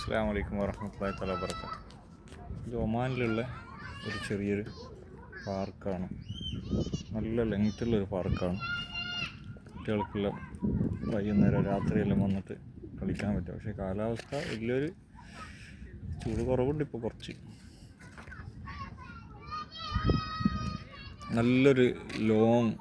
അസ്സാം വലൈക്കും വറഹമത്തല്ലാ തല വർക്ക ഇത് ഒമാനിലുള്ള ഒരു ചെറിയൊരു പാർക്കാണ്. നല്ല ലെങ്ത്തുള്ളൊരു പാർക്കാണ്. കുട്ടികൾക്കെല്ലാം വൈകുന്നേരം രാത്രിയെല്ലാം വന്നിട്ട് കളിക്കാൻ പറ്റും. പക്ഷേ കാലാവസ്ഥ വലിയൊരു ചൂട് കുറവുണ്ട് ഇപ്പോൾ കുറച്ച്. നല്ലൊരു ലോങ്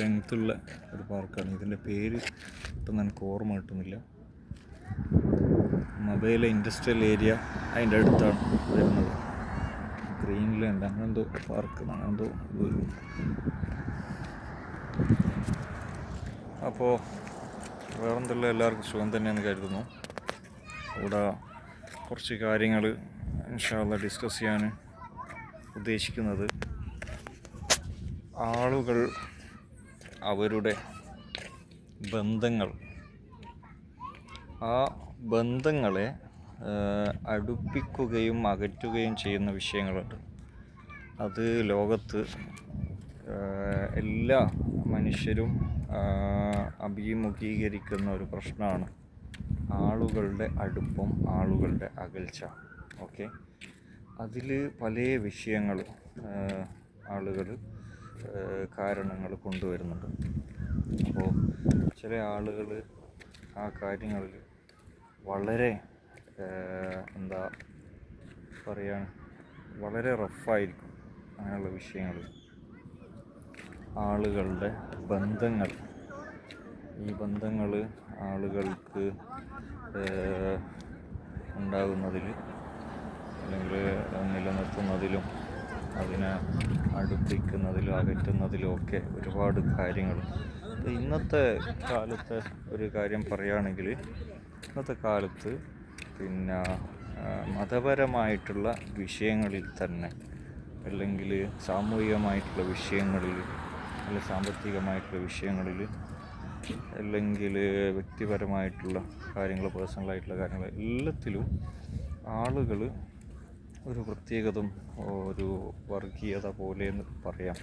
ലെങ്ത്തുള്ള ഒരു പാർക്കാണ്. ഇതിന്റെ പേര് ഇപ്പം എനിക്ക് ഓർമ്മ കിട്ടുന്നില്ല. മൊബൈൽ ഇൻഡസ്ട്രിയൽ ഏരിയ അതിന്റെ അടുത്താണ് വരുന്നത്. ഗ്രീൻലാൻഡ് അങ്ങനെ എന്തോ പാർക്ക് അങ്ങനെ എന്തോ അപ്പോൾ വേറെന്തെല്ലാം എല്ലാവർക്കും സുഖം തന്നെയെന്ന് കരുതുന്നു. ഇവിടെ കുറച്ച് കാര്യങ്ങൾ ഇൻഷാല്ല ഡിസ്കസ് ചെയ്യാൻ ഉദ്ദേശിക്കുന്നത്. ആളുകൾ അവരുടെ ബന്ധങ്ങൾ ആ ബന്ധങ്ങളെ അടുപ്പിക്കുകയും അകറ്റുകയും ചെയ്യുന്ന വിഷയങ്ങളുണ്ട്. അത് ലോകത്ത് എല്ലാ മനുഷ്യരും അഭിമുഖീകരിക്കുന്ന ഒരു പ്രശ്നമാണ്. ആളുകളുടെ അടുപ്പം ആളുകളുടെ അകൽച്ച. ഓക്കെ? അതിൽ പല വിഷയങ്ങൾ ആളുകൾ കാരണങ്ങൾ കൊണ്ടുവരുന്നുണ്ട്. അപ്പോൾ ചില ആളുകൾ ആ കാര്യങ്ങളിൽ വളരെ എന്താ പറയുക വളരെ റഫായിരിക്കും അങ്ങനെയുള്ള വിഷയങ്ങൾ. ആളുകളുടെ ബന്ധങ്ങൾ. ഈ ബന്ധങ്ങൾ ആളുകൾക്ക് ഉണ്ടാകുന്നതിൽ അല്ലെങ്കിൽ നിലനിർത്തുന്നതിലും അതിനെ അടുപ്പിക്കുന്നതിലും അകറ്റുന്നതിലും ഒക്കെ ഒരുപാട് കാര്യങ്ങൾ. ഇന്നത്തെ കാലത്തെ ഒരു കാര്യം പറയുകയാണെങ്കിൽ ഇന്നത്തെ കാലത്ത് പിന്നെ മതപരമായിട്ടുള്ള വിഷയങ്ങളിൽ തന്നെ അല്ലെങ്കിൽ സാമൂഹികമായിട്ടുള്ള വിഷയങ്ങളിൽ അല്ലെങ്കിൽ സാമ്പത്തികമായിട്ടുള്ള വിഷയങ്ങളിൽ അല്ലെങ്കിൽ വ്യക്തിപരമായിട്ടുള്ള കാര്യങ്ങൾ പേഴ്സണലായിട്ടുള്ള കാര്യങ്ങൾ എല്ലാത്തിലും ആളുകൾ ഒരു പ്രത്യേകതും ഒരു വർഗീയത പോലെ എന്ന് പറയാം.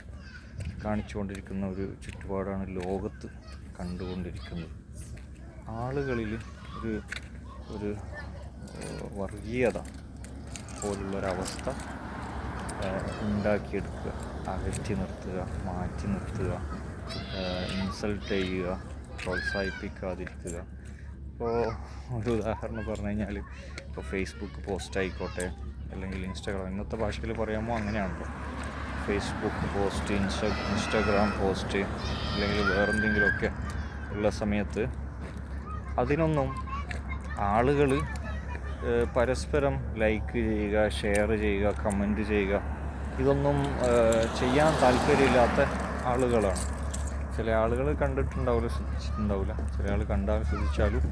കാണിച്ചുകൊണ്ടിരിക്കുന്ന ഒരു ചുറ്റുപാടാണ് ലോകത്ത് കണ്ടുകൊണ്ടിരിക്കുന്നത്. ആളുകളിൽ ഒരു ഒരു വർഗീയത പോലുള്ളൊരവസ്ഥ ഉണ്ടാക്കിയെടുക്കുക അകറ്റി നിർത്തുക മാറ്റി നിർത്തുക ഇൻസൾട്ട് ചെയ്യുക പ്രോത്സാഹിപ്പിക്കാതിരിക്കുക. ഇപ്പോൾ ഒരു ഉദാഹരണം പറഞ്ഞു കഴിഞ്ഞാൽ ഇപ്പോൾ ഫേസ്ബുക്ക് പോസ്റ്റ് ആയിക്കോട്ടെ അല്ലെങ്കിൽ ഇൻസ്റ്റാഗ്രാം ഇന്നത്തെ ഭാഷയിൽ പറയാമോ അങ്ങനെയാണല്ലോ. Facebook post insta Instagram post അല്ലെങ്കിൽ വേറെന്തെങ്കിലുമൊക്കെ ഉള്ള സമയത്ത് അതിനൊന്നും ആളുകൾ പരസ്പരം ലൈക്ക് ചെയ്യുക ഷെയർ ചെയ്യുക കമന്റ് ചെയ്യുക ഇതൊന്നും ചെയ്യാൻ താല്പര്യമില്ലാത്ത ആളുകളാണ്. ചില ആളുകൾ കണ്ടിട്ടുണ്ടാവില്ല ശ്രദ്ധിച്ചിട്ടുണ്ടാവില്ല. ചില ആൾ കണ്ടാൽ ശ്രദ്ധിച്ചാലും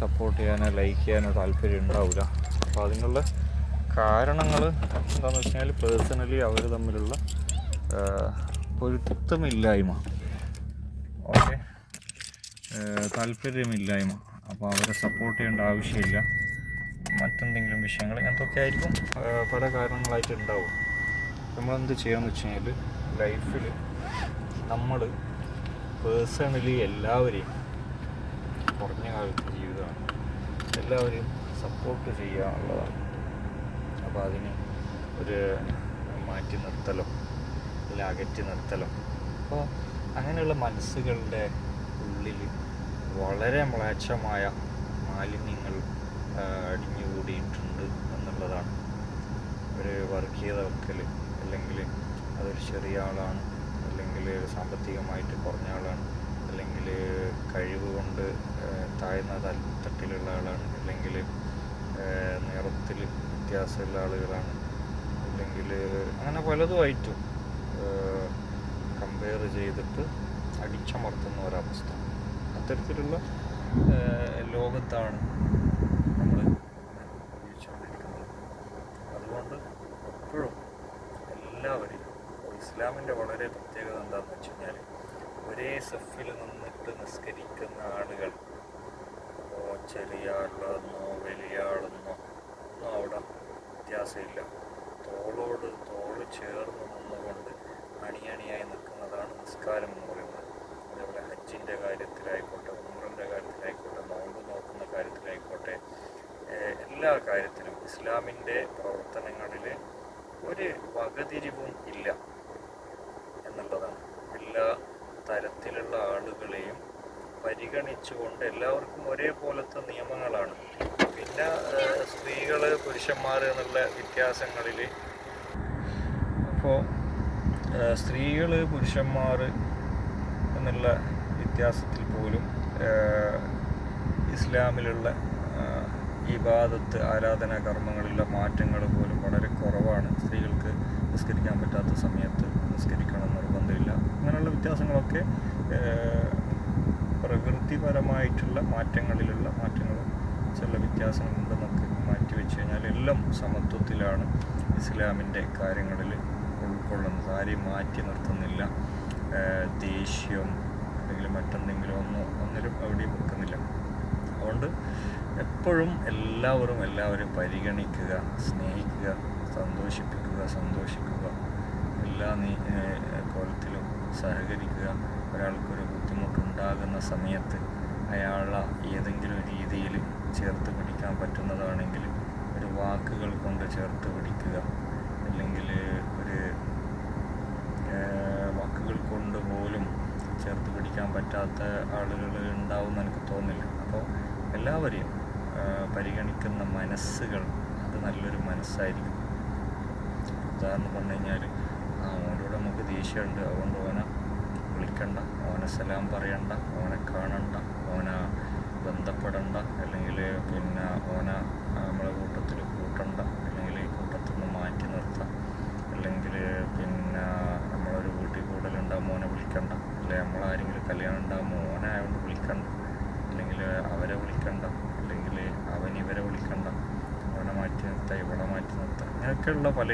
സപ്പോർട്ട് ചെയ്യാനോ ലൈക്ക് ചെയ്യാനോ താല്പര്യം ഉണ്ടാവില്ല. അപ്പോൾ അതിനുള്ള കാരണങ്ങൾ എന്താണെന്ന് വെച്ച് കഴിഞ്ഞാൽ പേഴ്സണലി അവർ തമ്മിലുള്ള പൊരുത്തമില്ലായ്മ. താല്പര്യമില്ലായ്മ. അപ്പോൾ അവരെ സപ്പോർട്ട് ചെയ്യേണ്ട ആവശ്യമില്ല. മറ്റെന്തെങ്കിലും വിഷയങ്ങൾ ഇങ്ങനത്തൊക്കെ ആയിരിക്കും പല കാരണങ്ങളായിട്ട് ഉണ്ടാവും നമ്മളെന്ത് ചെയ്യാമെന്ന് വെച്ച് കഴിഞ്ഞാൽ ലൈഫിൽ നമ്മൾ പേഴ്സണലി എല്ലാവരെയും കുറഞ്ഞ കാലത്തെ ജീവിതമാണ്. എല്ലാവരെയും സപ്പോർട്ട് ചെയ്യുക എന്നുള്ളതാണ് അപ്പോൾ അതിന് ഒരു മാറ്റി നിർത്തലോ? അല്ലെങ്കിൽ അകറ്റി നിർത്തലോ? അപ്പോൾ അങ്ങനെയുള്ള മനസ്സുകളുടെ ഉള്ളിൽ വളരെ മ്ലേച്ഛമായ മാലിന്യങ്ങൾ അടിഞ്ഞുകൂടിയിട്ടുണ്ട് എന്നുള്ളതാണ്. ഒരു വർഗീയത വെക്കൽ അല്ലെങ്കിൽ അതൊരു ചെറിയ ആളാണ് അല്ലെങ്കിൽ സാമ്പത്തികമായിട്ട് കുറഞ്ഞ ആളാണ് അല്ലെങ്കിൽ കഴിവ് കൊണ്ട് താഴ്ന്ന തട്ടിലുള്ള ആളാണ് അല്ലെങ്കിൽ നിറത്തിൽ വ്യത്യാസമുള്ള ആളുകളാണ് അല്ലെങ്കിൽ അങ്ങനെ പലതുമായിട്ടും കമ്പയർ ചെയ്തിട്ട് അടിച്ചമർത്തുന്ന ഒരവസ്ഥ. അത്തരത്തിലുള്ള ലോകത്താണ് നമ്മൾ ജീവിച്ചുകൊണ്ടിരിക്കുന്നത്. അതുകൊണ്ട് എപ്പോഴും എല്ലാവരെയും ഇസ്ലാമിന്റെ വളരെ പ്രത്യേകത എന്താണെന്ന് വെച്ച് കഴിഞ്ഞാൽ ഒരേ സഫിൽ നിന്നിട്ട് നിസ്കരിക്കുന്ന ആളുകൾ ചെറിയ ആളെന്നോ വലിയ ആളെന്നോ ഒന്നും അവിടെ വ്യത്യാസമില്ല. തോളോട് തോൾ ചേർന്ന് നിന്നുകൊണ്ട് അണിയണിയായി നിൽക്കുന്നതാണ് നിസ്കാരം എന്ന് പറയുന്നത്. ഹജ്ജിന്റെ കാര്യത്തിലായിക്കോട്ടെ ഉമ്രന്റെ കാര്യത്തിലായിക്കോട്ടെ നോമ്പ് നോക്കുന്ന കാര്യത്തിലായിക്കോട്ടെ എല്ലാ കാര്യത്തിലും ഇസ്ലാമിന്റെ പ്രവർത്തനങ്ങളിൽ ഒരു വകതിരിവും ഇല്ല എന്നുള്ളതാണ്. എല്ലാ തരത്തിലുള്ള ആളുകളെയും പരിഗണിച്ചുകൊണ്ട് എല്ലാവർക്കും ഒരേപോലത്തെ നിയമങ്ങളാണ്. പിന്നെ സ്ത്രീകൾ പുരുഷന്മാർ എന്നുള്ള വ്യത്യാസങ്ങളിൽ അപ്പോൾ സ്ത്രീകൾ പുരുഷന്മാർ എന്നുള്ള വ്യത്യാസത്തിൽ പോലും ഇസ്ലാമിലുള്ള ഇബാദത്ത് ആരാധനാ കർമ്മങ്ങളിലുള്ള മാറ്റങ്ങൾ പോലും വളരെ കുറവാണ്. സ്ത്രീകൾക്ക് നിസ്കരിക്കാൻ പറ്റാത്ത സമയത്ത് നിസ്കരിക്കണം നിർബന്ധമില്ല അങ്ങനെയുള്ള വ്യത്യാസങ്ങളൊക്കെ പ്രകൃതിപരമായിട്ടുള്ള മാറ്റങ്ങളിലുള്ള മാറ്റങ്ങളും ചില വ്യത്യാസങ്ങളുണ്ടെന്നൊക്കെ മാറ്റി മാറ്റിവെച്ച് കഴിഞ്ഞാൽ എല്ലാം സമത്വത്തിലാണ് ഇസ്ലാമിന്റെ കാര്യങ്ങളിൽ ഉൾക്കൊള്ളുന്നത്. ആരെയും മാറ്റി നിർത്തുന്നില്ല. ദേഷ്യം അല്ലെങ്കിൽ മറ്റെന്തെങ്കിലും ഒന്നും ഒന്നിലും എവിടെയും വെക്കുന്നില്ല അതുകൊണ്ട് എപ്പോഴും എല്ലാവരും എല്ലാവരും പരിഗണിക്കുക സ്നേഹിക്കുക സന്തോഷിപ്പിക്കുക സന്തോഷിക്കുക. എല്ലാ നീ കോലത്തിലും സഹകരിക്കുക. ഒരാൾക്കൊരു ബുദ്ധിമുട്ടുണ്ടാകുന്ന സമയത്ത് അയാളെ ഏതെങ്കിലും രീതിയിൽ ചേർത്ത് പിടിക്കാൻ പറ്റുന്നതാണെങ്കിൽ ഒരു വാക്കുകൾ കൊണ്ട് ചേർത്ത് പിടിക്കുക. അല്ലെങ്കിൽ ഒരു ഏഹ് വാക്കുകൾ കൊണ്ട് പോലും ചേർത്ത് പിടിക്കാൻ പറ്റാത്ത ആളുകൾ ഉണ്ടാവും എനിക്ക് തോന്നുന്നില്ല. അപ്പോൾ എല്ലാവരെയും പരിഗണിക്കുന്ന മനസ്സുകൾ അത് നല്ലൊരു മനസ്സായിരിക്കും. ഉദാഹരണം പറഞ്ഞു കഴിഞ്ഞാൽ ആ ഓനോട് നമുക്ക് ദേഷ്യമുണ്ട് അതുകൊണ്ട് ഓനെ വിളിക്കണ്ട ഓനെ സലാം പറയണ്ട ഓനെ കാണണ്ട ഓനെ ബന്ധപ്പെടണ്ട അല്ലെങ്കിൽ പിന്നെ ഓനെ നമ്മളെ കൂട്ടത്തിൽ കൂട്ടണ്ട അല്ലെങ്കിൽ ഈ കൂട്ടത്തിൽ നിന്ന് മാറ്റി നിർത്താം അല്ലെങ്കിൽ പിന്നെ നമ്മളൊരു വീട്ടിൽ കൂടുതലുണ്ടാകുമ്പോൾ ഓനെ വിളിക്കണ്ട അല്ലെങ്കിൽ നമ്മളാരെങ്കിലും കല്യാണം ഉണ്ടാകുമ്പോൾ ഓനെ ആയതുകൊണ്ട് വിളിക്കണ്ട അല്ലെങ്കിൽ അവരെ വിളിക്കണ്ട അല്ലെങ്കിൽ അവൻ ഇവരെ വിളിക്കണ്ട അവനെ മാറ്റി നിർത്താം ഇവളെ മാറ്റി നിർത്താം പല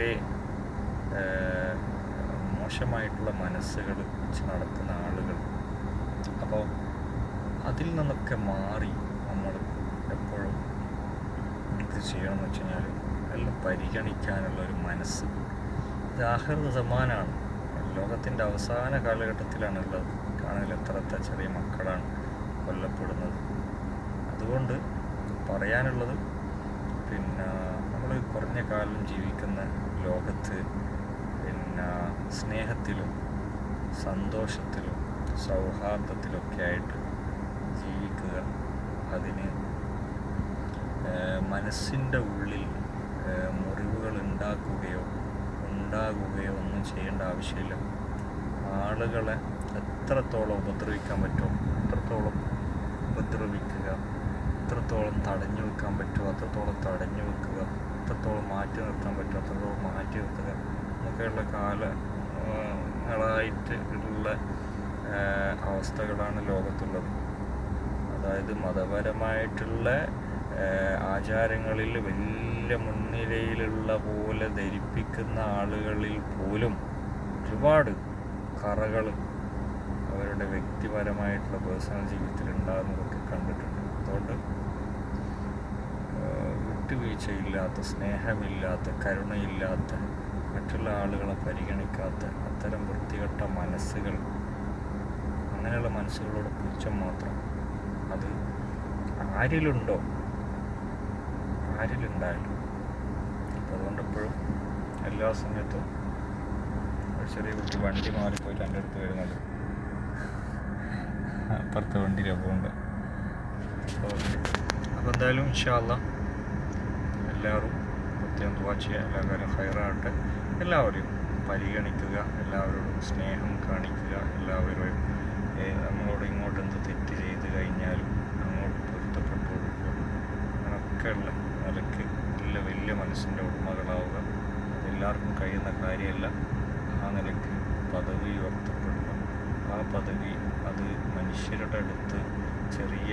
മോശമായിട്ടുള്ള മനസ്സുകൾ വെച്ച് നടക്കുന്ന ആളുകൾ. അപ്പോൾ അതിൽ നിന്നൊക്കെ മാറി നമ്മൾ എപ്പോഴും ഇത് ചെയ്യണമെന്ന് വെച്ച് കഴിഞ്ഞാൽ എല്ലാം പരിഗണിക്കാനുള്ള ഒരു മനസ്സ്. ഇത് ആഹൃത സമാനാണ് ലോകത്തിന്റെ അവസാന കാലഘട്ടത്തിലാണുള്ളത് കാണാൻ എത്ര എത്ര ചെറിയ മക്കളാണ് കൊല്ലപ്പെടുന്നത്. അതുകൊണ്ട് പറയാനുള്ളത് പിന്നെ നമ്മൾ കുറഞ്ഞ കാലം ജീവിക്കുന്ന ലോകത്ത് പിന്നെ സ്നേഹത്തിലും സന്തോഷത്തിലും സൗഹാർദ്ദത്തിലൊക്കെ ആയിട്ട് ജീവിക്കുക അതിന് മനസ്സിന്റെ ഉള്ളിൽ മുറിവുകൾ ഉണ്ടാക്കുകയോ ഉണ്ടാകുകയോ ഒന്നും ചെയ്യേണ്ട ആവശ്യമില്ല. ആളുകളെ എത്രത്തോളം ഉപദ്രവിക്കാൻ പറ്റുമോ എത്രത്തോളം ഉപദ്രവിക്കുക എത്രത്തോളം തടഞ്ഞു വെക്കാൻ പറ്റുമോ അത്രത്തോളം തടഞ്ഞു വെക്കുക. എത്രത്തോളം മാറ്റി നിർത്താൻ പറ്റും അത്രത്തോളം മാറ്റി നിർത്തുക. എന്നൊക്കെയുള്ള കാലങ്ങളായിട്ട് ഉള്ള ഏഹ്, അവസ്ഥകളാണ് ലോകത്തുള്ളത്. അതായത് മതപരമായിട്ടുള്ള ആചാരങ്ങളിൽ വലിയ മുൻനിരയിലുള്ള പോലെ ധരിപ്പിക്കുന്ന ആളുകളിൽ പോലും ഒരുപാട് കറകൾ അവരുടെ വ്യക്തിപരമായിട്ടുള്ള പേഴ്സണൽ ജീവിതത്തിൽ ഉണ്ടാകുന്നതൊക്കെ കണ്ടിട്ടുണ്ട് അതുകൊണ്ട് ഏഹ്, വിട്ടുവീഴ്ചയില്ലാത്ത സ്നേഹമില്ലാത്ത കരുണയില്ലാത്ത മറ്റുള്ള ആളുകളെ പരിഗണിക്കാത്ത അത്തരം വൃത്തികെട്ട മനസ്സുകൾ അങ്ങനെയുള്ള മനസ്സുകളോട് പുച്ഛം മാത്രം. അത് ആരിലുണ്ടോ? ആരിലുണ്ടായാലും. അപ്പോൾ അതുകൊണ്ട് എപ്പോഴും എല്ലാ സമയത്തും ഒരു ചെറിയ കുട്ടി വണ്ടി മാറിപ്പോയിട്ട് എന്റെ അടുത്ത് വരുന്നത്. അപ്പുറത്തെ വണ്ടിയിലെ അപ്പോൾ അപ്പോൾ എന്തായാലും ഇൻഷാല്ല എല്ലാവരും പ്രത്യേകം ദുവാ ചെയ്യുക എല്ലാ കാര്യം ഹയറാകട്ടെ എല്ലാവരെയും പരിഗണിക്കുക എല്ലാവരോടും സ്നേഹം കാണിക്കുക എല്ലാവരെയും ഏ, നമ്മളോട് ഇങ്ങോട്ട് എന്ത് തെറ്റ് ചെയ്ത് കഴിഞ്ഞാലും അങ്ങോട്ട് പൊരുത്തപ്പെട്ടു കൊടുക്കുക. അങ്ങനെയൊക്കെയുള്ള നിലയ്ക്ക് നല്ല വലിയ മനസ്സിന്റെ ഉടമകളാവുക. അതെല്ലാവർക്കും കഴിയുന്ന കാര്യമല്ല. ആ നിലയ്ക്ക് പദവി ഉയർത്തപ്പെടുക. ആ പദവി അത് മനുഷ്യരുടെ അടുത്ത് ചെറിയ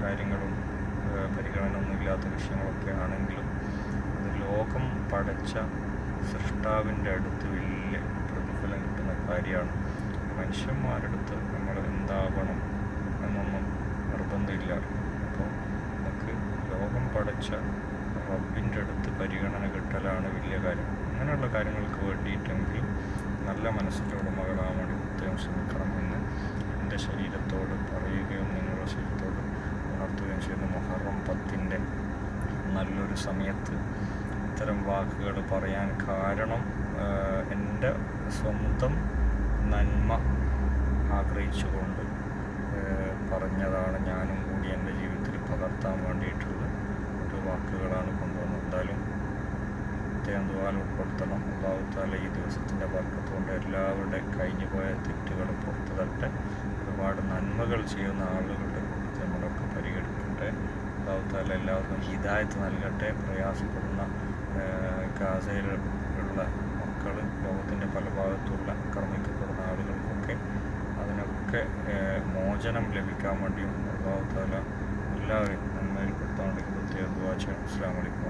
കാര്യങ്ങളും ഒന്നുമില്ലാത്ത വിഷയങ്ങളൊക്കെ ആണെങ്കിലും അത് ലോകം പടച്ച സൃഷ്ടാവിന്റെ അടുത്ത് വലിയ പ്രതിഫലം കിട്ടുന്ന കാര്യമാണ്. മനുഷ്യന്മാരുടെ അടുത്ത് നമ്മൾ എന്താവണം എന്നൊന്നും നിർബന്ധമില്ല. അപ്പോൾ നമുക്ക് ലോകം പടച്ച റബ്ബിന്റെ അടുത്ത് പരിഗണന കിട്ടലാണ് വലിയ കാര്യം. അങ്ങനെയുള്ള കാര്യങ്ങൾക്ക് വേണ്ടിയിട്ടെങ്കിലും നല്ല മനസ്സിന്റെ ഉടമകളാവാൻ പ്രത്യേകം ശ്രമിക്കണം എന്ന് എന്റെ ശരീരത്തോട് പറയുകയും നിങ്ങളുടെ ശരീരത്തോട് ഉണർത്തുകയും ചെയ്യുന്നു മുഹറം പത്തിന്റെ നല്ലൊരു സമയത്ത് ഇത്തരം വാക്കുകൾ പറയാൻ കാരണം എന്റെ സ്വന്തം നന്മ ആഗ്രഹിച്ചുകൊണ്ട് പറഞ്ഞതാണ് ഞാനും കൂടി എന്റെ ജീവിതത്തിൽ പകർത്താൻ വേണ്ടിയിട്ടുള്ള ഒരു വാക്കുകളാണ് കൊണ്ടുവന്നത്. എന്തായാലും പ്രത്യേകം ദുവാൽ ഉൾപ്പെടുത്തണം. അള്ളാഹുത്താല ഈ ദിവസത്തിന്റെ വർക്കത്തുകൊണ്ട് എല്ലാവരുടെ കഴിഞ്ഞു പോയ തെറ്റുകൾ പുറത്തു തട്ടെ ഒരുപാട് നന്മകൾ ചെയ്യുന്ന ആളുകളുടെ അള്ളാഹുത്താല എല്ലാവർക്കും ഹിദായത്ത് നൽകട്ടെ പ്രയാസപ്പെടുന്ന കാസയിലുള്ള മക്കൾ ലോകത്തിന്റെ പല ഭാഗത്തുള്ള ആക്രമിക്കപ്പെടുന്ന ആളുകൾക്കൊക്കെ അതിനൊക്കെ മോചനം ലഭിക്കാൻ വേണ്ടിയും അള്ളാഹുത്താല എല്ലാവരെയും നന്മയിൽപ്പെടുത്താൻ വേണ്ടി പ്രത്യേക ദുവാ അസ്സാം വലൈക്കും